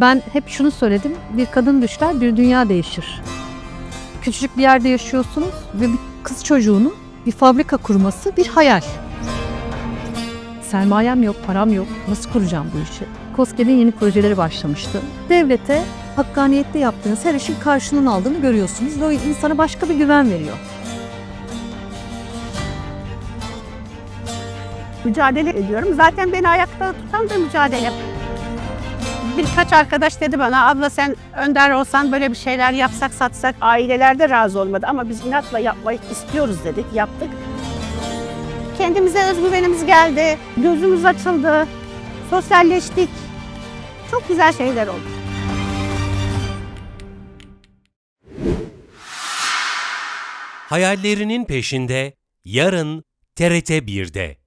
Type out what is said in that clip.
Ben hep şunu söyledim. Bir kadın düşler, bir dünya değişir. Küçücük bir yerde yaşıyorsunuz ve bir kız çocuğunun bir fabrika kurması bir hayal. Sermayem yok, param yok. Nasıl kuracağım bu işi? KOSGEB'in yeni projeleri başlamıştı. Devlete hakkaniyette yaptığınız her işin karşılığını aldığını görüyorsunuz ve o insana başka bir güven veriyor. mücadele ediyorum. Zaten beni ayakta tutan da mücadele. Birkaç arkadaş dedi bana abla sen önder olsan böyle bir şeyler yapsak satsak aileler de razı olmadı ama biz inatla yapmayı istiyoruz dedik yaptık. Kendimize özgüvenimiz geldi, gözümüz açıldı, sosyalleştik. Çok güzel şeyler oldu. Hayallerinin peşinde yarın TRT 1'de.